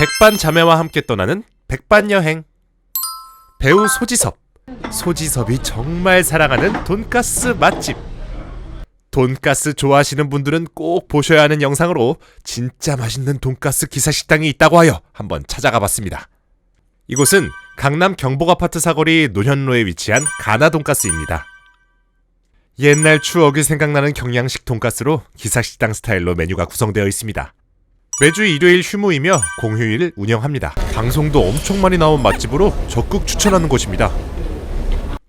백반 자매와 함께 떠나는 백반 여행. 배우 소지섭. 소지섭이 정말 사랑하는 돈가스 맛집. 돈가스 좋아하시는 분들은 꼭 보셔야 하는 영상으로 진짜 맛있는 돈가스 기사 식당이 있다고 하여 한번 찾아가 봤습니다. 이곳은 강남 경복 아파트 사거리 노현로에 위치한 가나 돈가스입니다. 옛날 추억이 생각나는 경양식 돈가스로 기사식당 스타일로 메뉴가 구성되어 있습니다. 매주 일요일 휴무이며 공휴일 운영합니다. 방송도 엄청 많이 나온 맛집으로 적극 추천하는 곳입니다.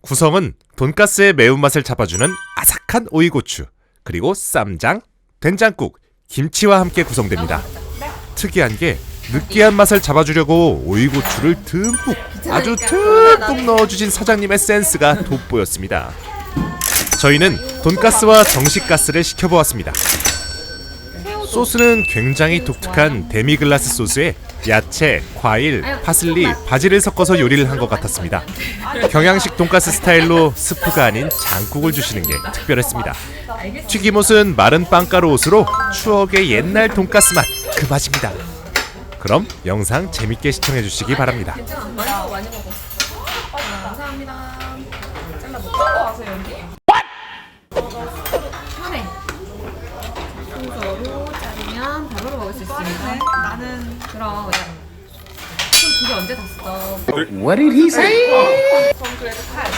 구성은 돈가스의 매운맛을 잡아주는 아삭한 오이고추, 그리고 쌈장, 된장국, 김치와 함께 구성됩니다. 특이한 게 느끼한 맛을 잡아주려고 오이고추를 듬뿍, 아주 듬뿍 넣어주신 사장님의 센스가 돋보였습니다. 저희는 돈가스와 정식가스를 시켜보았습니다. 소스는 굉장히 독특한 데미글라스 소스에 야채, 과일, 파슬리, 바지를 섞어서 요리를 한 것 같았습니다. 경양식 돈가스 스타일로 스프가 아닌 장국을 주시는 게 특별했습니다. 튀김옷은 마른 빵가루 옷으로 추억의 옛날 돈가스 맛 그 맛입니다. 그럼 영상 재밌게 시청해 주시기 바랍니다. 많이 먹어. 감사합니다. 잘라 못거 와서 여기? 자르면 밥으로 먹을 수 있습니다. 나는 그럼 그냥 손 두개 언제 das어? What did he say? 전 그래도 칼.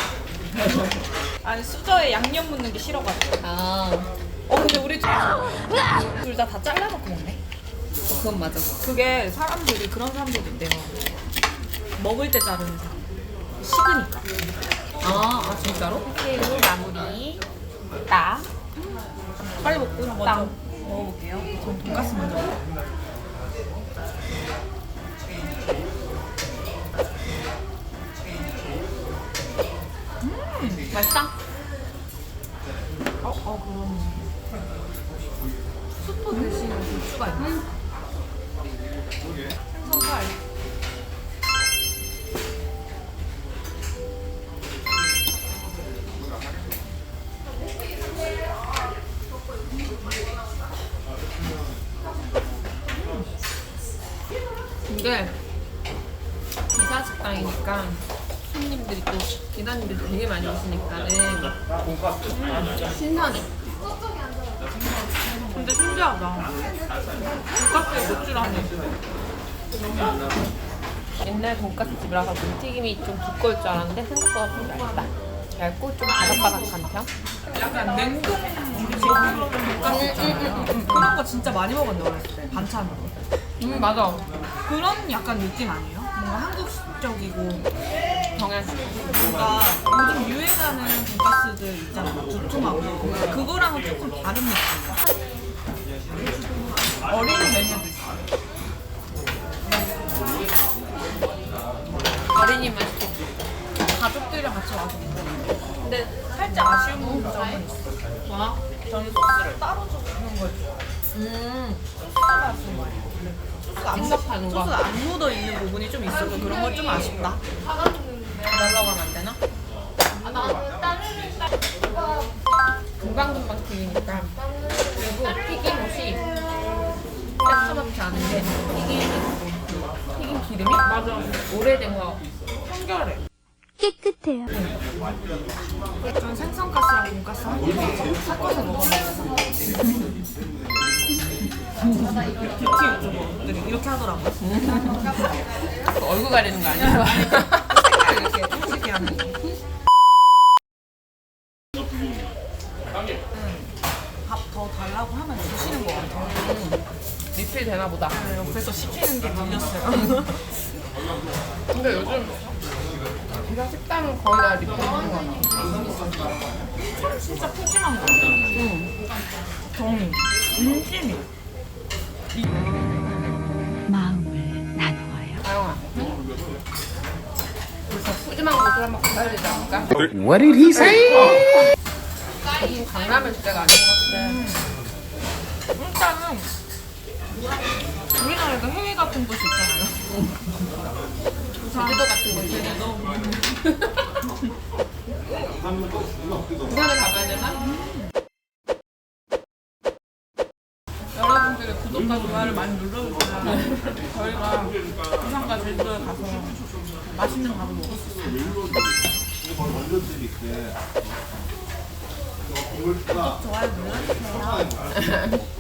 아니 수저에 양념 묻는 게 싫어가지고. 아 어 근데 우리 둘다다 잘라놓고 먹네. 그건 맞아. 그게 사람들이 그런 사람들이 있대요. 먹을 때 자르는 사람. 식으니까. 아, 아 진짜로? 그리고 마무리. 나. 빨리 먹고 먼저 먹어볼게요. 전 돈가스 먼저. 먹어요. 맛있다. 어, 어 그럼. 수프 대신에 고추가 있네. 생선살. 이게 기사 식당이니까 손님들이 또 기사님들이 되게 많이 오시니까는 음, 신선해. 근데 신기하다. 돈가스에 고추라니. 옛날 돈가스 집이라서 문튀김이 좀 두꺼울 줄 알았는데 생각보다 좀 얇다. 얇고 좀 바삭바삭한 편? 약간 냉동 음식 돈가스 있잖아요. 그런 거 진짜 많이 먹었는데 어렸을 때 반찬으로. 음 맞아. 그런 약간 느낌 아니에요? 뭔가 한국적이고 경양식. 뭔가 요즘 유행하는 돈가스들 있잖아요. 두툼하고 그거랑은 조금 다른 느낌이야. 어린 메뉴도 있어요. 어린이 맛있게. 가족들이랑 같이 와서 먹는 근데 살짝 아쉬운 점은 있어. 뭐? 저는 소스를 따로. 음. 소스가 안, 생각하는 거. 소스가 안 묻어 있는 부분이 좀 있어서 그런 건 좀 아쉽다. 달라고 하면 안 되나? 금방금방 튀기니까 그리고 튀김옷이 새까맣지 않은데 튀김이 그 튀김 기름이 맞아 오래된 거 한결해. 깨끗해요. 전 생선가스랑 돈가스 한 개를 섞어서. 뷰티 유튜버들이 이렇게 하더라고요. 얼굴 가리는 거 아니야? 이렇게 하는 거. 밥더 달라고 하면 주시는 것 같아요. 리필 되나 보다 그래서 시키는 게 밀렸어요. 근데 요즘 기사 식당은 거의 다 리필 하는 거 같아 진짜 푸짐한 거 같아요. 응. 정이, 인심이. 마음을 나누어요. 아영아 더 푸짐한 곳을 한번 가야 되지 않을까? What did he say? 여긴 강남의 주제가 아닌 것 같아 일단은 우리나라에도 해외 같은 곳이 있잖아요. 제주도 같은 곳이 부산에 가봐야 되나? 여러분들의 구독과 좋아요를 많이 눌러주세요. 저희가 부산과 제주도에 가서 맛있는 밥을 먹었어요. 구독, 좋아요 눌러주세요.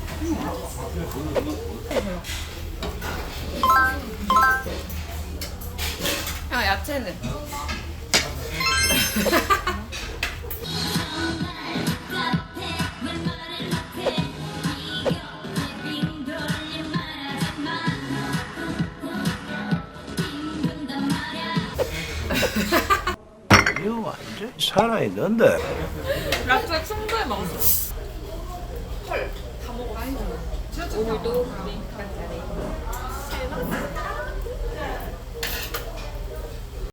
야 야채는? 이거 완전 살아있는데. 야채 충분히 먹었어요. 오늘도 우리 닭다리